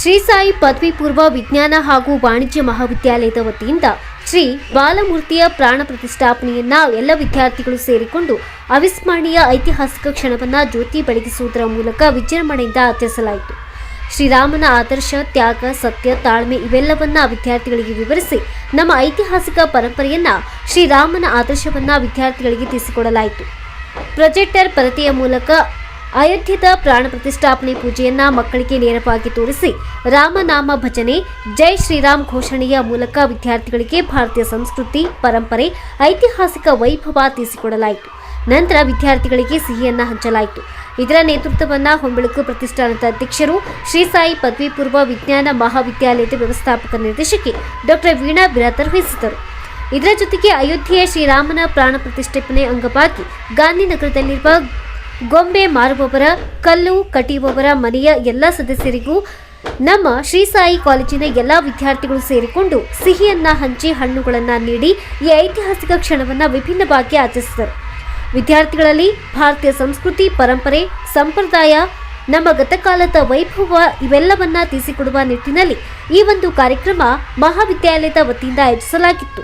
ಶ್ರೀ ಸಾಯಿ ಪದವಿ ಪೂರ್ವ ವಿಜ್ಞಾನ ಹಾಗೂ ವಾಣಿಜ್ಯ ಮಹಾವಿದ್ಯಾಲಯದ ವತಿಯಿಂದ ಶ್ರೀ ಬಾಲಮೂರ್ತಿಯ ಪ್ರಾಣ ಪ್ರತಿಷ್ಠಾಪನೆಯನ್ನ ಎಲ್ಲ ವಿದ್ಯಾರ್ಥಿಗಳು ಸೇರಿಕೊಂಡು ಅವಿಸ್ಮರಣೀಯ ಐತಿಹಾಸಿಕ ಕ್ಷಣವನ್ನ ಜ್ಯೋತಿ ಬೆಳಗಿಸುವುದರ ಮೂಲಕ ವಿಜೃಂಭಣೆಯಿಂದ ಆಚರಿಸಲಾಯಿತು. ಶ್ರೀರಾಮನ ಆದರ್ಶ, ತ್ಯಾಗ, ಸತ್ಯ, ತಾಳ್ಮೆ ಇವೆಲ್ಲವನ್ನ ವಿದ್ಯಾರ್ಥಿಗಳಿಗೆ ವಿವರಿಸಿ ನಮ್ಮ ಐತಿಹಾಸಿಕ ಪರಂಪರೆಯನ್ನ ಶ್ರೀರಾಮನ ಆದರ್ಶವನ್ನ ವಿದ್ಯಾರ್ಥಿಗಳಿಗೆ ತಿಳಿಸಿಕೊಡಲಾಯಿತು. ಪ್ರೊಜೆಕ್ಟರ್ ಪರದೆಯ ಮೂಲಕ ಅಯೋಧ್ಯದ ಪ್ರಾಣ ಪ್ರತಿಷ್ಠಾಪನೆ ಪೂಜೆಯನ್ನ ಮಕ್ಕಳಿಗೆ ನೇರವಾಗಿ ತೋರಿಸಿ ರಾಮನಾಮ ಭಜನೆ, ಜೈ ಶ್ರೀರಾಮ್ ಘೋಷಣೆಯ ಮೂಲಕ ವಿದ್ಯಾರ್ಥಿಗಳಿಗೆ ಭಾರತೀಯ ಸಂಸ್ಕೃತಿ, ಪರಂಪರೆ, ಐತಿಹಾಸಿಕ ವೈಭವ ತಿಳಿಸಿಕೊಡಲಾಯಿತು. ನಂತರ ವಿದ್ಯಾರ್ಥಿಗಳಿಗೆ ಸಿಹಿಯನ್ನ ಹಂಚಲಾಯಿತು. ಇದರ ನೇತೃತ್ವವನ್ನು ಹೊಂಬೆಳಕು ಪ್ರತಿಷ್ಠಾನದ ಅಧ್ಯಕ್ಷರು ಶ್ರೀ ಸಾಯಿ ಪದವಿ ಪೂರ್ವ ವಿಜ್ಞಾನ ಮಹಾವಿದ್ಯಾಲಯದ ವ್ಯವಸ್ಥಾಪಕ ನಿರ್ದೇಶಕಿ ಡಾಕ್ಟರ್ ವೀಣಾ ಬಿರಾತರ್ ವಹಿಸಿದರು ಇದರ ಜೊತೆಗೆ ಅಯೋಧ್ಯೆಯ ಶ್ರೀರಾಮನ ಪ್ರಾಣ ಪ್ರತಿಷ್ಠಾಪನೆ ಅಂಗವಾಗಿ ಗಾಂಧಿನಗರದಲ್ಲಿರುವ ಗೊಂಬೆ ಮಾರುವವರ, ಕಲ್ಲು ಕಟಿಯುವವರ ಮನೆಯ ಎಲ್ಲ ಸದಸ್ಯರಿಗೂ ನಮ್ಮ ಶ್ರೀ ಸಾಯಿ ಕಾಲೇಜಿನ ಎಲ್ಲ ವಿದ್ಯಾರ್ಥಿಗಳು ಸೇರಿಕೊಂಡು ಸಿಹಿಯನ್ನ ಹಂಚಿ ಹಣ್ಣುಗಳನ್ನು ನೀಡಿ ಈ ಐತಿಹಾಸಿಕ ಕ್ಷಣವನ್ನ ವಿಭಿನ್ನವಾಗಿ ಆಚರಿಸಿದರು. ವಿದ್ಯಾರ್ಥಿಗಳಲ್ಲಿ ಭಾರತೀಯ ಸಂಸ್ಕೃತಿ, ಪರಂಪರೆ, ಸಂಪ್ರದಾಯ, ನಮ್ಮ ಗತಕಾಲದ ವೈಭವ ಇವೆಲ್ಲವನ್ನ ತಿಳಿಸಿಕೊಡುವ ನಿಟ್ಟಿನಲ್ಲಿ ಈ ಒಂದು ಕಾರ್ಯಕ್ರಮ ಮಹಾವಿದ್ಯಾಲಯದ ವತಿಯಿಂದ ಆಯೋಜಿಸಲಾಗಿತ್ತು.